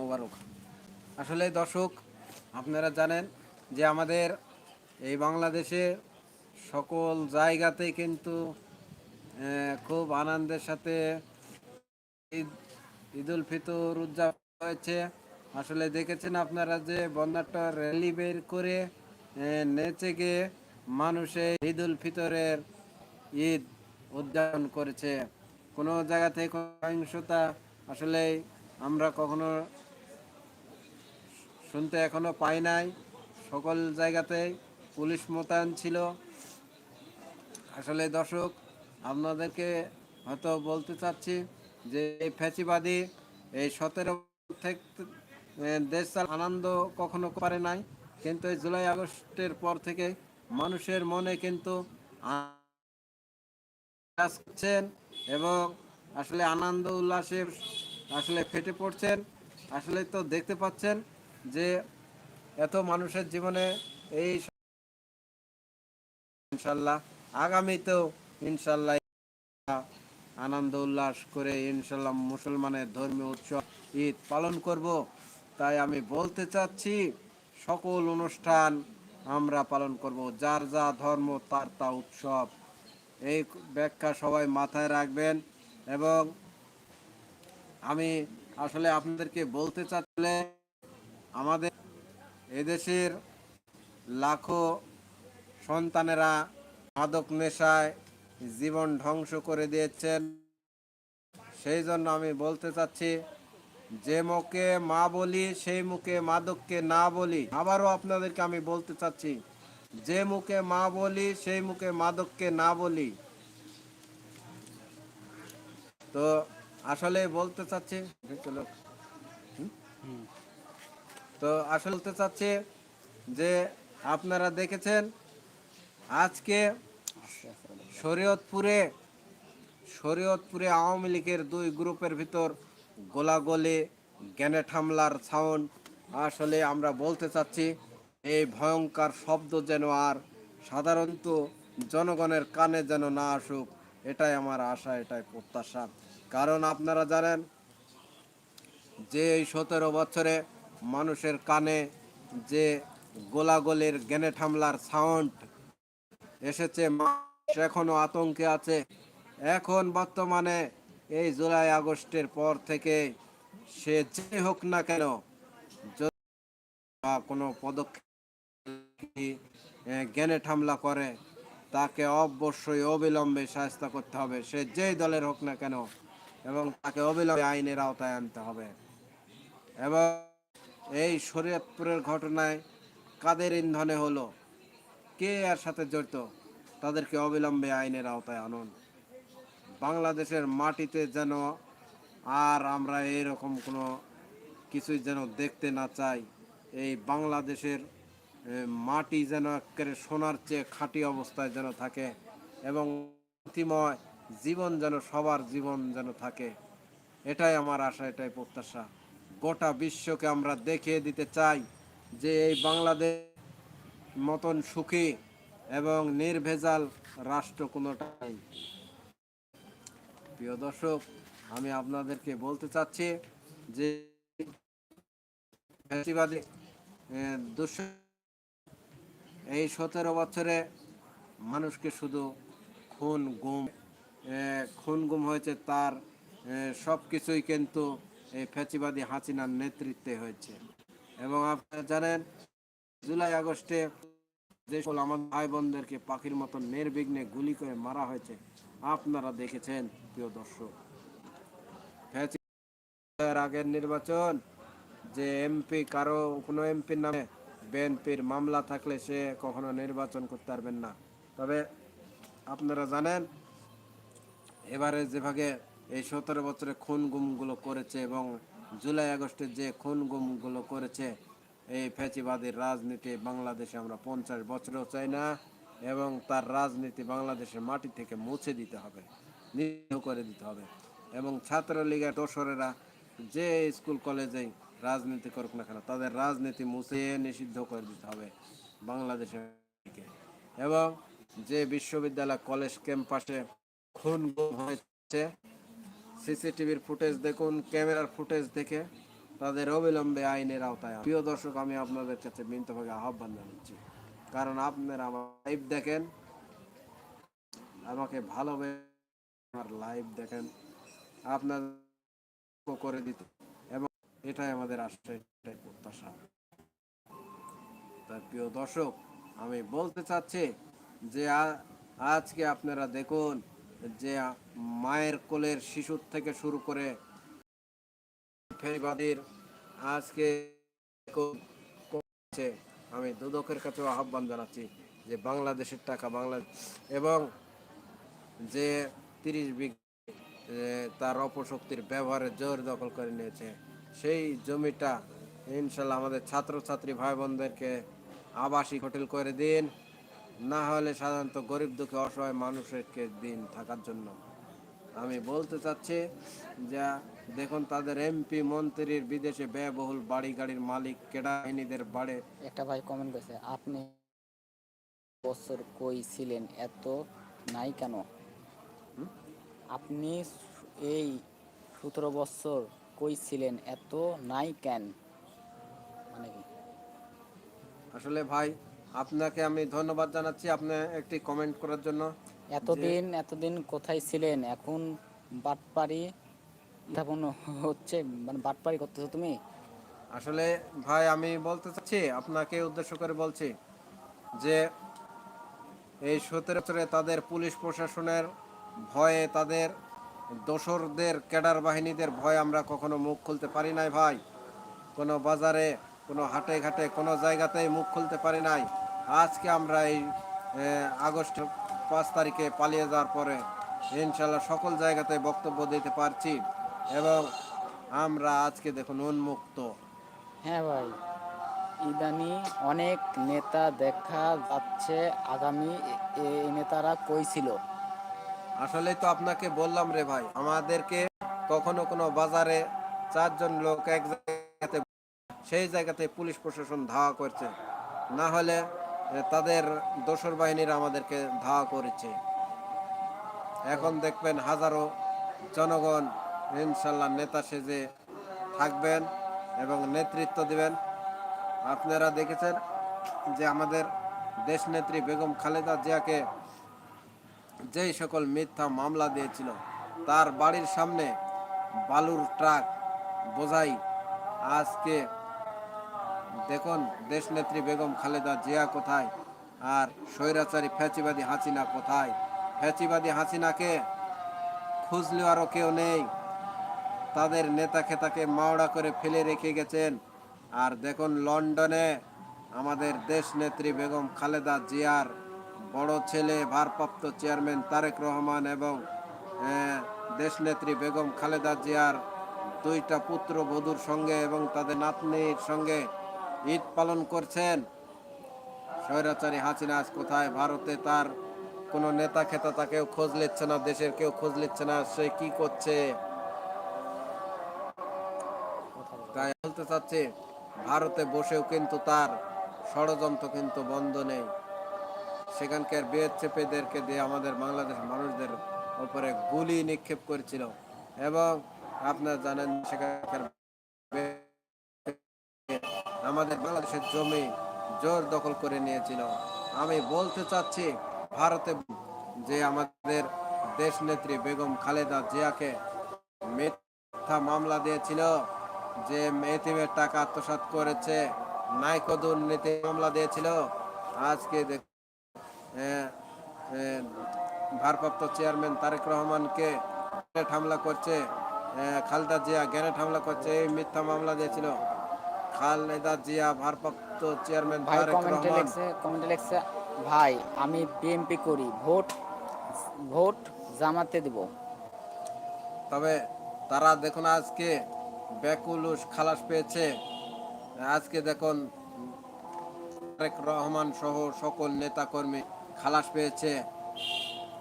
মোবারক। আসলে দর্শক, আপনারা জানেন যে আমাদের এই বাংলাদেশে সকল জায়গাতেই কিন্তু খুব আনন্দের সাথে ঈদ, ঈদুল ফিতর উদযাপন হয়েছে। আসলে দেখেছেন আপনারা যে বন্যাটা র্যালি বের করে নেচে গিয়ে মানুষে ঈদুল ফিতরের ঈদ উদযাপন করেছে। কোনো জায়গা থেকে সহিংসতা আসলে আমরা কখনো শুনতে এখনও পাই নাই। সকল জায়গাতেই পুলিশ মোতায়েন ছিল। আসলে দর্শক, আপনাদেরকে হয়তো বলতে চাচ্ছি যে এই ফ্যাচিবাদী এই সতেরো থেকে দেশ চাল- আনন্দ কখনো পারে নাই। কিন্তু এই জুলাই আগস্টের পর থেকে মানুষের মনে কিন্তু এবং আসলে আনন্দ উল্লাসে আসলে ফেটে পড়ছেন। আসলে তো দেখতে পাচ্ছেন যে এত মানুষের জীবনে এই ইনশাল্লাহ, আগামীতেও ইনশাল্লাহ আনন্দ উল্লাস করে ইনশাল্লাহ মুসলমানের ধর্মীয় উৎসব ঈদ পালন করব। তাই আমি বলতে চাচ্ছি, সকল অনুষ্ঠান আমরা পালন করব। যার যা ধর্ম, তার তা উৎসব। এই ব্যাখ্যা সবাই মাথায় রাখবেন এবং আমি আসলে আপনাদেরকে বলতে চাচ্ছিলে আমাদের এদেশের লাখো সন্তানেরা মাদক নেশায় জীবন ধ্বংস করে দিয়েছেন। সেই জন্য আমি বলতে চাচ্ছি, যে মুখে মা বলি, সেই মুখে মাদককে না বলি। আবারও আপনাদেরকে আমি বলতে চাচ্ছি, যে মুখে মা বলি, সেই মুখে মাদককে না বলি। তো আসলে বলতে চাচ্ছি চলো হুম? তো আসলে বলতে চাচ্ছি যে আপনারা দেখেছেন আজকে শরীয়তপুরে শরীয়তপুরে আওয়ামী লীগের দুই গ্রুপের ভিতর গোলাগলি, গ্যানেট হামলার সাউন্ড আসলে আমরা বলতে চাচ্ছি, এই ভয়ঙ্কর শব্দ যেন আর সাধারণত জনগণের কানে যেন না আসুক, এটাই আমার আশা, এটাই প্রত্যাশা। কারণ আপনারা জানেন যে এই সতেরো বছরে মানুষের কানে যে গোলাগলির গ্যানেট হামলার সাউন্ড এসেছে, মানুষ এখনও আতঙ্কে আছে। এখন বর্তমানে এই জুলাই আগস্টের পর থেকে সে যে হোক না কেন কোনো পদক্ষেপ জ্ঞানে হামলা করে, তাকে অবশ্যই অবিলম্বে শাস্তা করতে হবে। সে যেই দলের হোক না কেন, এবং তাকে অবিলম্বে আইনের আওতায় আনতে হবে। এবং এই শরীয়তপুরের ঘটনায় কাদের ইন্ধনে হলো? কে এর সাথে জড়িত? তাদেরকে অবিলম্বে আইনের আওতায় আনুন। বাংলাদেশের মাটিতে যেন আর আমরা এরকম কোনো কিছুই যেন দেখতে না চাই, এই বাংলাদেশের মাটি যেন একেবারে সোনার চেয়ে খাঁটি অবস্থায় যেন থাকে এবং জীবন যেন সবার জীবন যেন থাকে, এটাই আমার আশা, এটাই প্রত্যাশা। গোটা বিশ্বকে আমরা দেখিয়ে দিতে চাই যে এই বাংলাদেশ মতন সুখী এবং নির্ভেজাল রাষ্ট্র কোনোটা নেই। প্রিয় দর্শক, আমি আপনাদেরকে বলতে চাচ্ছি যে এই সতেরো বছরে মানুষকে শুধু খুন, গুম খুন, গুম হয়েছে তার সব কিছুই কিন্তু এই ফ্যাসিবাদী হাসিনার নেতৃত্বে হয়েছে। এবং আপনারা জানেন, জুলাই আগস্টে যে সকল আমাদের ভাই বোনদেরকে পাখির মতন নির্বিঘ্নে গুলি করে মারা হয়েছে, আপনারা দেখেছেন, প্রিয় দর্শক। আগের নির্বাচন, যে এমপি কারও, কোনো এমপির নামে বিএনপির মামলা থাকলে সে কখনো নির্বাচন করতে পারবেন না। তবে আপনারা জানেন, এবারে যেভাবে এই সতেরো বছরে খুন গুমগুলো করেছে এবং জুলাই আগস্টে যে খুন গুমগুলো করেছে, এই ফ্যাচিবাদের রাজনীতি বাংলাদেশে আমরা পঞ্চাশ বছরেও চাই না এবং তার রাজনীতি বাংলাদেশের মাটি থেকে মুছে দিতে হবে নিষিদ্ধ করে দিতে হবে। এবং ছাত্রলীগের দোসরেরা যে স্কুল কলেজেই রাজনীতি করুক না কেন, তাদের রাজনীতি মুছে নিষিদ্ধ করে দিতে হবে বাংলাদেশের এবং যে বিশ্ববিদ্যালয়, কলেজ ক্যাম্পাসে খুন হয়েছে সিসিটিভির ফুটেজ দেখুন, ক্যামেরার ফুটেজ দেখে তাদের অবিলম্বে আইনের আওতায় প্রিয় দর্শক, আমি আপনাদের কাছে বিনীতভাবে আহ্বান জানাচ্ছি, কারণ আপনারা আমার লাইভ দেখেন, আমাকে ভালোবেসে আমার লাইভ দেখেন আপনার করে দিতে। এবং এটাই আমাদের আশ্রয় প্রত্যাশা। তাই প্রিয় দর্শক, আমি বলতে চাচ্ছি যে আজকে আপনারা দেখুন যে মায়ের কোলের শিশুর থেকে শুরু করে ফেরিবাদীর আজকে। আমি দুদকের কাছেও আহ্বান জানাচ্ছি যে বাংলাদেশের টাকা বাংলা এবং যে তিরিশ বিঘা তার অপশক্তির ব্যবহারে জোর দখল করে নিয়েছে। সেই জমিটা ইনশাল্লাহ আমাদের ছাত্রছাত্রী ভাই বোনদেরকে আবাসিক হোটেল করে দিন। না হলে সাধারণত গরিব দুঃখে অসহায় মানুষকে দিন থাকার জন্য। আমি বলতে চাচ্ছি যে দেখুন তাদের এমপি মন্ত্রীর বিদেশে ব্যয়বহুল বাড়ি গাড়ির মালিক কেডা বাহিনীদের বাড়ে? একটা ভাই কমেন্ট করেছে আপনি বছর কই ছিলেন? এত নাই কেন? আপনি এই সতেরো বছর কই ছিলেন? এত নাই কেন? মানে কি? আসলে ভাই আপনাকে আমি ধন্যবাদ জানাচ্ছি। আপনি একটি কমেন্ট করার জন্য। এতদিন এতদিন কোথায় ছিলেন? এখন বাটপারি উত্থাপন হচ্ছে মানে বাটপারি করতেছো তুমি? আসলে ভাই, আমি বলতে চাচ্ছি, আপনাকে উদ্দেশ্য করে বলছি যে এই সতেরো বছরে তাদের পুলিশ প্রশাসনের ভয়ে তাদের দোসরদের, ক্যাডার বাহিনীদের ভয়ে আমরা কখনো মুখ খুলতে পারি নাই ভাই। কোনো বাজারে, কোনো হাটে ঘাটে, কোনো জায়গাতেই মুখ খুলতে পারি নাই। আজকে আমরা এই আগস্ট পাঁচ তারিখে পালিয়ে যাওয়ার পরে ইনশাল্লাহ সকল জায়গাতে বক্তব্য দিতে পারছি এবং আমরা আজকে দেখুন উন্মুক্ত। হ্যাঁ ভাই ইদানি অনেক নেতা দেখা যাচ্ছে আগামী নেতারা কই ছিল? আসলে তো আপনাকে বললাম রে ভাই আমাদেরকে কখনো কোনো বাজারে চারজন লোক এক জায়গাতে সেই জায়গাতে পুলিশ প্রশাসন ধাওয়া করছে। না হলে তাদের দোসর বাহিনীরা আমাদেরকে ধাওয়া করেছে। এখন দেখবেন হাজারো জনগণ ইনশাল্লাহ নেতা সেজে থাকবেন এবং নেতৃত্ব দিবেন। আপনারা দেখেছেন যে আমাদের দেশনেত্রী বেগম খালেদা জিয়াকে যেই সকল মিথ্যা মামলা দিয়েছিল, তার বাড়ির সামনে বালুর ট্রাক বোঝাই আজকে দেখুন, দেশনেত্রী বেগম খালেদা জিয়া কোথায়? আর স্বৈরাচারী ফ্যাচিবাদী হাসিনা কোথায়? ফ্যাচিবাদী হাসিনাকে খুঁজলেও আরও কেউ নেই। তাদের নেতা খেতাকে মাওড়া করে ফেলে রেখে গেছেন। আর দেখুন, লন্ডনে আমাদের দেশ নেত্রী বেগম খালেদা জিয়ার বড় ছেলে, ভারপ্রাপ্ত চেয়ারম্যান তারেক রহমান এবং দেশনেত্রী বেগম খালেদা জিয়ার দুইটা পুত্র বধূর সঙ্গে এবং তাদের নাতনির সঙ্গে ঈদ পালন করছেন। স্বৈরাচারী হাসিনা আজ কোথায়? ভারতে তার কোনো নেতা খেতা তাকেও খোঁজ নিচ্ছে না, দেশের কেউ খোঁজ নিচ্ছে না, সে কি করছে? তাই বলতে ভারতে বসেও কিন্তু তার ষড়যন্ত্র কিন্তু বন্ধ নেই। সেখানকার বিএসএফদেরকে দিয়ে আমাদের বাংলাদেশ মানুষদের উপরে গুলি নিক্ষেপ করেছিল। এবং আপনারা জানেন, সেখানকার আমাদের বাংলাদেশের জমি জোর দখল করে নিয়েছিল। আমি বলতে চাচ্ছি, ভারতে যে আমাদের দেশ নেত্রী বেগম খালেদা জিয়াকে মিথ্যা মামলা দিয়েছিল, যে এতিমের টাকা আত্মসাৎ করেছে, নাইকো দুর্নীতি মামলা দিয়েছিল, আজকে ভারপ্রাপ্ত চেয়ারম্যান তারেক রহমানকে হামলা করছে খালেদা জিয়া গ্যানেট হামলা করছে, এই মিথ্যা মামলা দিয়েছিল। খালেদা জিয়া ভারপ্রাপ্ত চেয়ারম্যান ভাই কমেন্টে লেখছে কমেন্টে লেখছে ভাই আমি বিএমপি করি ভোট ভোট জামাতে দিব। তবে তারা দেখুন আজকে বেকুলুস খালাস পেয়েছে। আজকে দেখুন তারেক রহমান সহ সকল নেতাকর্মী খালাস পেয়েছে।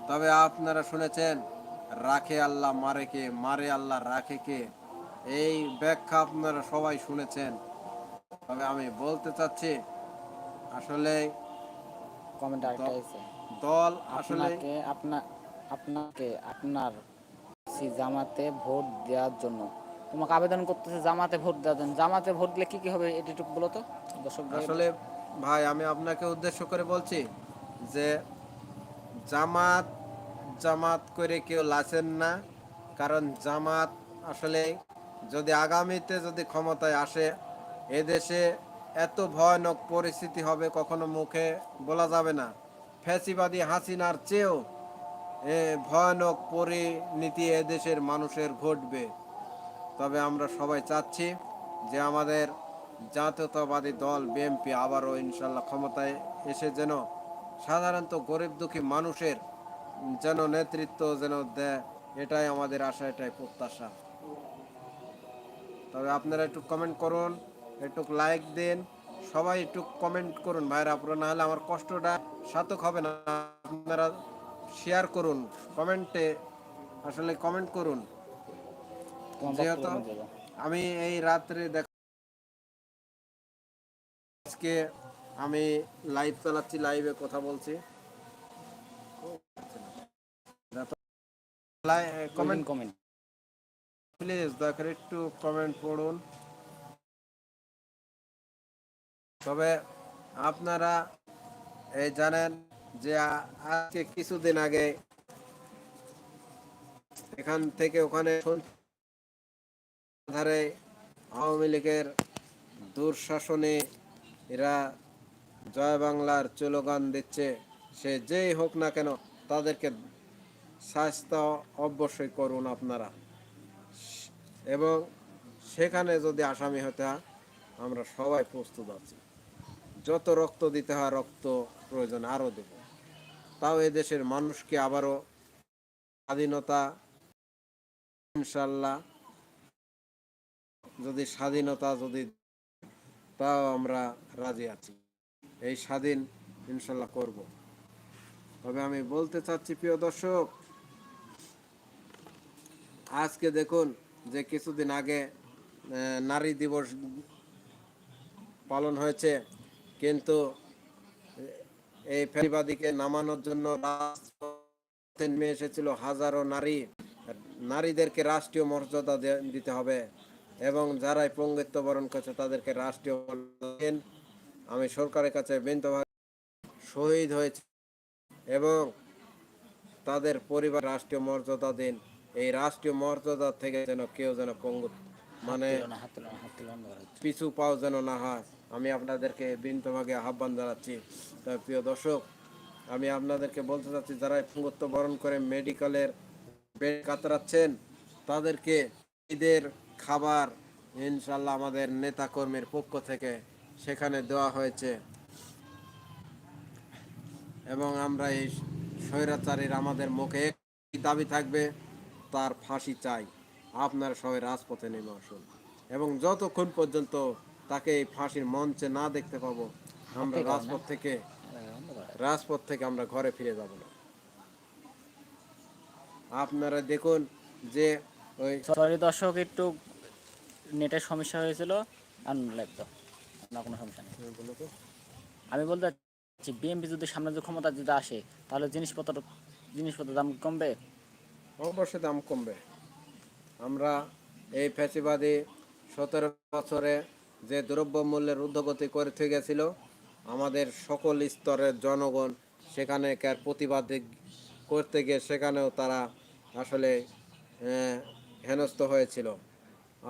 তবে আপনারা শুনেছেন রাখে আল্লাহ মারে কে মারে আল্লাহ রাখে কে? এই ব্যাখ্যা আপনারা সবাই শুনেছেন। তবে আমি বলতে চাচ্ছি আসলে কমেন্ট আরেকটা এসেছে দল আসলে আপনা আপনাকে আপনার জামাতে ভোট দেওয়ার জন্য। তোমাকে আবেদন করতেছে জামাতে ভোট দেওয়ার জন্য। জামাতে ভোট দিলে কি কি হবে এটা একটু বলো তো দর্শক আসলে ভাই আমি আপনাকে উদ্দেশ্য করে বলছি যে জামাত জামাত করে কেউ লাচেন না। কারণ জামাত আসলে যদি আগামীতে যদি ক্ষমতায় আসে এদেশে এত ভয়ানক পরিস্থিতি হবে কখনো মুখে বলা যাবে না। ফ্যাসিবাদী হাসিনার চেয়েও এ ভয়ানক পরিণতি এদেশের মানুষের ঘটবে। তবে আমরা সবাই চাচ্ছি যে আমাদের জাতীয়তাবাদী দল বিএনপি আবারও ইনশাল্লাহ ক্ষমতায় এসে যেন সাধারণত গরিব দুঃখী মানুষের যেন নেতৃত্ব যেন দেয়, এটাই আমাদের আশা, এটাই প্রত্যাশা। তবে আপনারা একটু কমেন্ট করুন। একটু লাইক দিন। সবাই একটু কমেন্ট করুন ভাইরা আপনারা না হলে আমার কষ্টটা সার্থক হবে না। আপনারা শেয়ার করুন কমেন্টে আসলে কমেন্ট করুন। যেহেতু আমি এই রাত্রে দেখ আজকে আমি লাইভ চালাচ্ছি লাইভে কথা বলছি। কমেন্ট কমেন্ট প্লিজ দয়া করে একটু কমেন্ট পড়ুন। তবে আপনারা, এই জানেন যে আজকে কিছুদিন আগে এখান থেকে ওখানে ধারে আওয়ামী লীগের দুঃশাসনে এরা জয় বাংলার স্লোগান দিচ্ছে, সে যেই হোক না কেন তাদেরকে স্বাস্থ্য অবশ্যই করুন আপনারা। এবং সেখানে যদি আসামি হতে আমরা সবাই প্রস্তুত আছি। যত রক্ত দিতে হয়, রক্ত প্রয়োজন আরও দেব। তাও দেশের মানুষকে আবারও স্বাধীনতা, ইনশাল্লাহ। যদি স্বাধীনতা যদি তাও আমরা রাজি আছি। এই স্বাধীন ইনশাল্লাহ করব। তবে আমি বলতে চাচ্ছি, প্রিয় দর্শক, আজকে দেখুন যে কিছুদিন আগে নারী দিবস পালন হয়েছে। কিন্তু এই ফেরিবাদীকে নামানোর জন্য নেমে এসেছিল হাজারো নারী। নারীদেরকে রাষ্ট্রীয় মর্যাদা দিতে হবে এবং যারাই পঙ্গিত্ব বরণ করছে তাদেরকে রাষ্ট্রীয় আমি সরকারের কাছে বিন্তভাবে শহীদ হয়েছে এবং তাদের পরিবার রাষ্ট্রীয় মর্যাদা দিন। এই রাষ্ট্রীয় মর্যাদা থেকে যেন কেউ যেন পঙ্গু মানে। পিছু পাও যেন না হয়। আমি আপনাদেরকে বিন্তভাগে আহ্বান জানাচ্ছি। তবে প্রিয় দর্শক আমি আপনাদেরকে বলতে চাচ্ছি যারা পঙ্গুত্ব বরণ করে মেডিকেলের বেড কাতরাচ্ছেন তাদেরকে ঈদের খাবার ইনশাল্লাহ আমাদের নেতাকর্মীর পক্ষ থেকে সেখানে দেওয়া হয়েছে। এবং আমরা এই স্বৈরাচারীর আমাদের মুখে একটি দাবি থাকবে তার ফাঁসি চাই। আপনারা সবাই রাজপথে নেমে আসুন। এবং যতক্ষণ পর্যন্ত তাকে এই ফাঁসির মঞ্চে না দেখতে পাবো আমরা রাজপথ থেকে রাজপথ থেকে আমরা ঘরে ফিরে যাব না। আপনারা দেখুন যে ওই সরি দর্শক একটু নেটের সমস্যা হয়েছিল। আর না কোনো সমস্যা নেই। আমি বলতে চাচ্ছি বিএমপি যদি সামনে যে ক্ষমতা যদি আসে তাহলে জিনিসপত্র জিনিসপত্র দাম কমবে? অবশ্যই দাম কমবে। আমরা এই ফ্যাসিবাদী সতেরো বছরে যে দ্রব্য মূল্যের ঊর্ধ্বগতি করতে গেছিল, আমাদের সকল স্তরের জনগণ সেখানে প্রতিবাদ করতে গিয়ে সেখানেও তারা আসলে হেনস্থ হয়েছিল।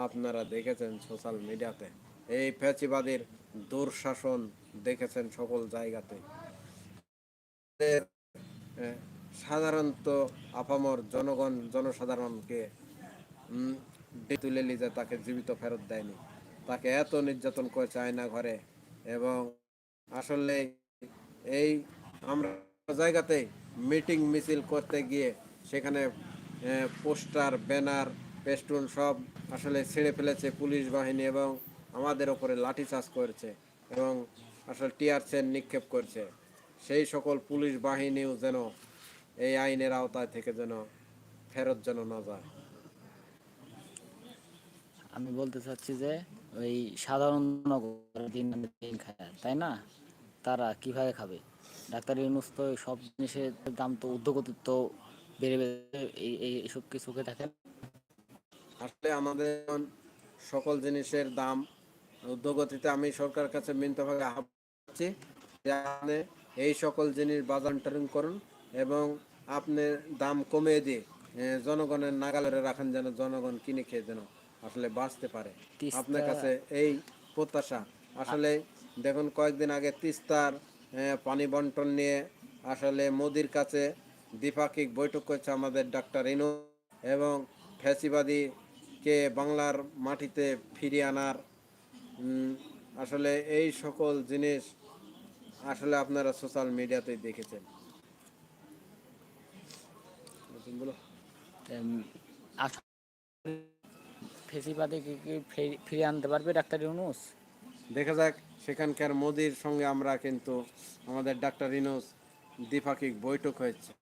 আপনারা দেখেছেন সোশ্যাল মিডিয়াতে, এই ফ্যাসিবাদীর দুঃশাসন দেখেছেন সকল জায়গাতে। সাধারণত আপামর জনগণ, জনসাধারণকে তুলে নিয়ে যায়, তাকে জীবিত ফেরত দেয়নি। তাকে এত নির্যাতন করেছে আয়না ঘরে। এবং আসলে এই আমরা জায়গাতে মিটিং মিছিল করতে গিয়ে সেখানে পোস্টার, ব্যানার পেস্টুন সব আসলে ছেড়ে ফেলেছে পুলিশ বাহিনী এবং আমাদের ওপরে লাঠিচার্জ করেছে এবং আসলে টিয়ার সেন নিক্ষেপ করছে। সেই সকল পুলিশ বাহিনীও যেন এই আইনের আওতায় থেকে যেন ফেরত যেন না যায়। আমি বলতে চাচ্ছি যে ওই সাধারণ জনগণ দিন দিন খায়, তাই না? তারা কীভাবে খাবে? ডাক্তার ইউনুস তো সব জিনিসের দাম তো ঊর্ধ্বগতি তো বেড়ে বেড়ে এই, এই- এইসব কিছুকে দেখেন আসলে আমাদের সকল জিনিসের দাম উদ্যোগতিতে আমি সরকারের কাছে মিন্তভাবে আহ্বান যে এই সকল জিনিস বাজারটারিং করুন এবং আপনি দাম কমিয়ে দিয়ে জনগণের নাগালে রাখেন যেন জনগণ কিনে খেয়ে যেন আসলে বাঁচতে পারে। আপনার কাছে এই প্রত্যাশা। আসলে দেখুন কয়েকদিন আগে তিস্তার পানি বন্টন নিয়ে আসলে মোদির কাছে দ্বিপাক্ষিক বৈঠক করেছে আমাদের ডাক্তার ইনু এবং ফ্যাসিবাদীকে বাংলার মাটিতে ফিরিয়ে আনার উম, আসলে এই সকল জিনিস আসলে আপনারা সোশ্যাল মিডিয়াতেই দেখেছেন। বলো। ফেসিবাদে কি কি ফিরি- আনতে পারবে ডাক্তার ইউনুস? দেখা যাক সেখানকার মোদির সঙ্গে আমরা কিন্তু আমাদের ডাক্তার ইনুস দ্বিপাক্ষিক বৈঠক হয়েছে।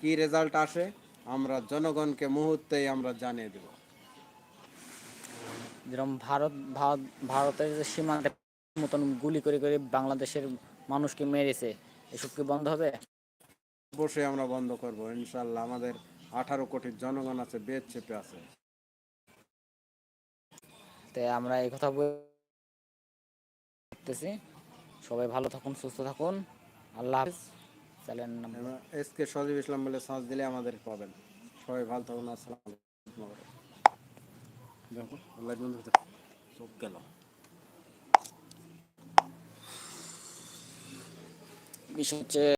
কি রেজাল্ট আসে আমরা জনগণকে মুহূর্তেই আমরা জানিয়ে দেব। যেরকম ভারত ভারত ভারতের যে সীমান্তে মতন গুলি করে করে বাংলাদেশের মানুষকে মেরেছে এসব কি বন্ধ হবে? অবশ্যই আমরা বন্ধ করব ইনশাল্লাহ। আমাদের আঠারো কোটি জনগণ আছে বেদ চেপে আছে। তাই আমরা এই কথা বলতেছি সবাই ভালো থাকুন সুস্থ থাকুন। আল্লাহ হাফিজ। Channel number S K Sajib Islam বলে সার্চ দিলে আমাদের পাবেন। সবাই ভালো থাকুন আসসালাম দেখো আল্লাহ বন্ধু চোখ গেল। বিষয় হচ্ছে